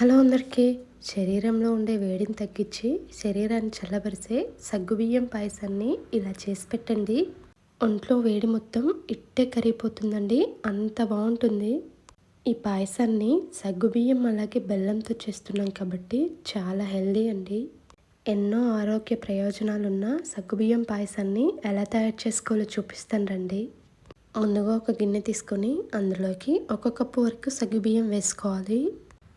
Hello అందరికీ. శరీరంలో ఉండే వేడిని తగ్గించి శరీరాన్ని చల్లబరిసే సగ్గుబియ్యం పాయసాన్ని ఇలా చేసి పెట్టండి. ఒంట్లో వేడి మొత్తం ఇట్టే కరిగిపోతుందండి. అంత బాగుంటుంది. ఈ పాయసాన్ని సగ్గుబియ్యం అలాగే బెల్లంతో చేస్తున్నాం కాబట్టి చాలా హెల్దీ అండి. ఎన్నో ఆరోగ్య ప్రయోజనాలున్న సగ్గుబియ్యం పాయసాన్ని ఎలా తయారు చేసుకోవాలో చూపిస్తాను రండి. ముందుగా ఒక గిన్నె తీసుకొని అందులోకి ఒక కప్పు వరకు సగ్గుబియ్యం వేసుకోవాలి.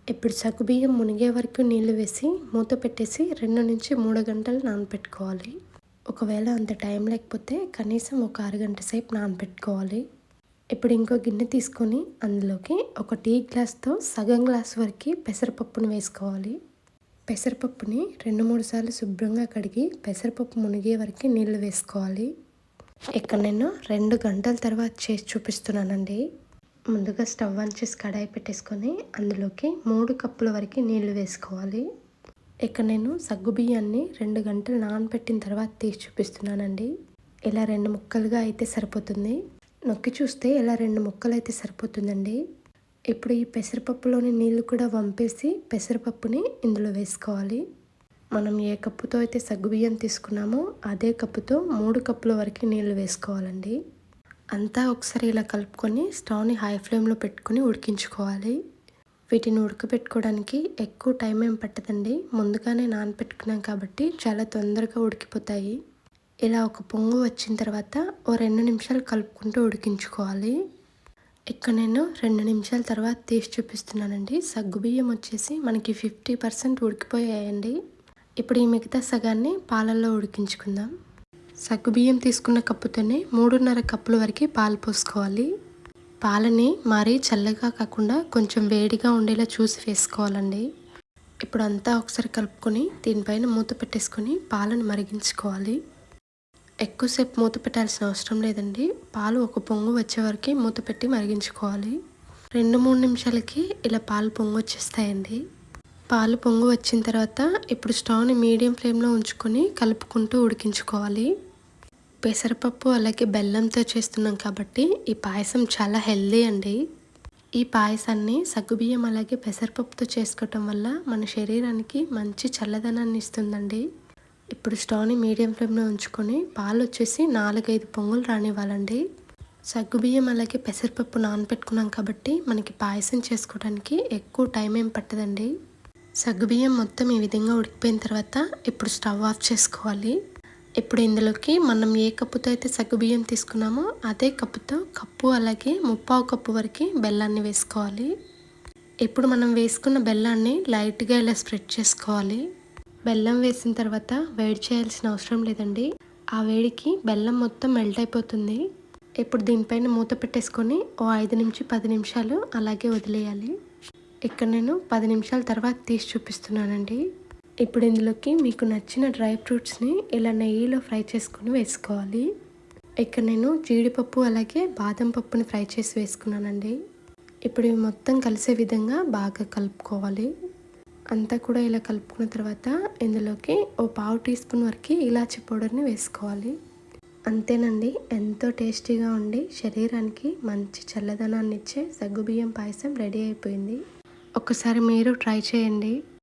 ఇప్పుడు సగ్గుబియ్యం మునిగే వరకు నీళ్ళు వేసి మూత పెట్టేసి రెండు నుంచి మూడు గంటలు నానబెట్టుకోవాలి ఒకవేళ అంత టైం లేకపోతే కనీసం ఒక అరగంట సేపు నానబెట్టుకోవాలి ఇప్పుడు ఇంకో గిన్నె తీసుకొని అందులోకి ఒక టీ గ్లాస్తో సగం గ్లాస్ వరకు పెసరపప్పును వేసుకోవాలి. పెసరపప్పుని రెండు మూడు సార్లు శుభ్రంగా కడిగి పెసరపప్పు మునిగే వరకు నీళ్ళు వేసుకోవాలి. ఇక్కడ నేను రెండు గంటల తర్వాత చేసి చూపిస్తున్నానండి. ముందుగా స్టవ్ ఆన్ చేసి కడాయి పెట్టేసుకొని అందులోకి మూడు కప్పుల వరకు నీళ్ళు వేసుకోవాలి. ఇక్కడ నేను సగ్గు బియ్యాన్ని రెండు గంటలు నానబెట్టిన తర్వాత తీసి చూపిస్తున్నానండి. ఇలా రెండు ముక్కలుగా అయితే సరిపోతుంది. నొక్కి చూస్తే ఇలా రెండు ముక్కలు అయితే సరిపోతుందండి. ఇప్పుడు ఈ పెసరపప్పులోని నీళ్ళు కూడా వంపేసి పెసరపప్పుని ఇందులో వేసుకోవాలి. మనం ఏ కప్పుతో అయితే సగ్గుబియ్యం తీసుకున్నామో అదే కప్పుతో మూడు కప్పుల వరకు నీళ్ళు వేసుకోవాలండి. అంతా ఒకసారి ఇలా కలుపుకొని స్టవ్ని హై ఫ్లేమ్లో పెట్టుకొని ఉడికించుకోవాలి. వీటిని ఉడకబెట్టుకోవడానికి ఎక్కువ టైం ఏం పట్టదండి. ముందుగానే నానబెట్టుకున్నాం కాబట్టి చాలా తొందరగా ఉడికిపోతాయి. ఇలా ఒక పొంగు వచ్చిన తర్వాత ఓ రెండు నిమిషాలు కలుపుకుంటూ ఉడికించుకోవాలి. ఇక్కడ నేను రెండు నిమిషాల తర్వాత తీసి చూపిస్తున్నానండి. సగ్గుబియ్యం వచ్చేసి మనకి ఫిఫ్టీ పర్సెంట్ ఉడికిపోయాయండి. ఇప్పుడు ఈ మిగతా సగాన్ని పాలల్లో ఉడికించుకుందాం. సగ్గుబియ్యం తీసుకున్న కప్పుతోనే మూడున్నర కప్పుల వరకు పాలు పోసుకోవాలి. పాలని మరీ చల్లగా కాకుండా కొంచెం వేడిగా ఉండేలా చూసి వేసుకోవాలండి. ఇప్పుడు అంతా ఒకసారి కలుపుకొని దీనిపైన మూత పెట్టేసుకొని పాలను మరిగించుకోవాలి. ఎక్కువసేపు మూత పెట్టాల్సిన అవసరం లేదండి. పాలు ఒక పొంగు వచ్చే వరకు మూత పెట్టి మరిగించుకోవాలి. రెండు మూడు నిమిషాలకి ఇలా పాలు పొంగు వచ్చేస్తాయండి. పాలు పొంగు వచ్చిన తర్వాత ఇప్పుడు స్టవ్ని మీడియం ఫ్లేమ్లో ఉంచుకొని కలుపుకుంటూ ఉడికించుకోవాలి. పెసరపప్పు అలాగే బెల్లంతో చేస్తున్నాం కాబట్టి ఈ పాయసం చాలా హెల్దీ అండి. ఈ పాయసాన్ని సగ్గుబియ్యం అలాగే పెసరపప్పుతో చేసుకోవటం వల్ల మన శరీరానికి మంచి చల్లదనాన్ని ఇస్తుందండి. ఇప్పుడు స్టవ్ని మీడియం ఫ్లేమ్లో ఉంచుకొని పాలు వచ్చేసి నాలుగైదు పొంగులు రానివ్వాలండి. సగ్గుబియ్యం అలాగే పెసరపప్పు నానబెట్టుకున్నాం కాబట్టి మనకి పాయసం చేసుకోవడానికి ఎక్కువ టైం ఏం పట్టదండి. సగ్గుబియ్యం మొత్తం ఈ విధంగా ఉడికిపోయిన తర్వాత ఇప్పుడు స్టవ్ ఆఫ్ చేసుకోవాలి. ఇప్పుడు ఇందులోకి మనం ఏ కప్పుతో అయితే సగ్గుబియ్యం తీసుకున్నామో అదే కప్పుతో కప్పు అలాగే ముప్పావు కప్పు వరకు బెల్లాన్ని వేసుకోవాలి. ఇప్పుడు మనం వేసుకున్న బెల్లాన్ని లైట్గా ఇలా స్ప్రెడ్ చేసుకోవాలి. బెల్లం వేసిన తర్వాత వేడి చేయాల్సిన అవసరం లేదండి. ఆ వేడికి బెల్లం మొత్తం మెల్ట్ అయిపోతుంది. ఇప్పుడు దీనిపైన మూత పెట్టేసుకొని ఓ ఐదు నుంచి పది నిమిషాలు అలాగే వదిలేయాలి. ఇక్కడ నేను పది నిమిషాల తర్వాత తీసి చూపిస్తున్నానండి. ఇప్పుడు ఇందులోకి మీకు నచ్చిన డ్రై ఫ్రూట్స్ని ఇలా నెయ్యిలో ఫ్రై చేసుకుని వేసుకోవాలి. ఇక్కడ నేను జీడిపప్పు అలాగే బాదం పప్పుని ఫ్రై చేసి వేసుకున్నానండి. ఇప్పుడు ఇవి మొత్తం కలిసే విధంగా బాగా కలుపుకోవాలి. అంతా కూడా ఇలా కలుపుకున్న తర్వాత ఇందులోకి ఓ పావు టీ స్పూన్ వరకు ఇలాచి పౌడర్ని వేసుకోవాలి. అంతేనండి ఎంతో టేస్టీగా ఉండి శరీరానికి మంచి చల్లదనాన్ని ఇచ్చే సగ్గుబియ్యం పాయసం రెడీ అయిపోయింది. ఒక్కసారి మీరు ట్రై చేయండి.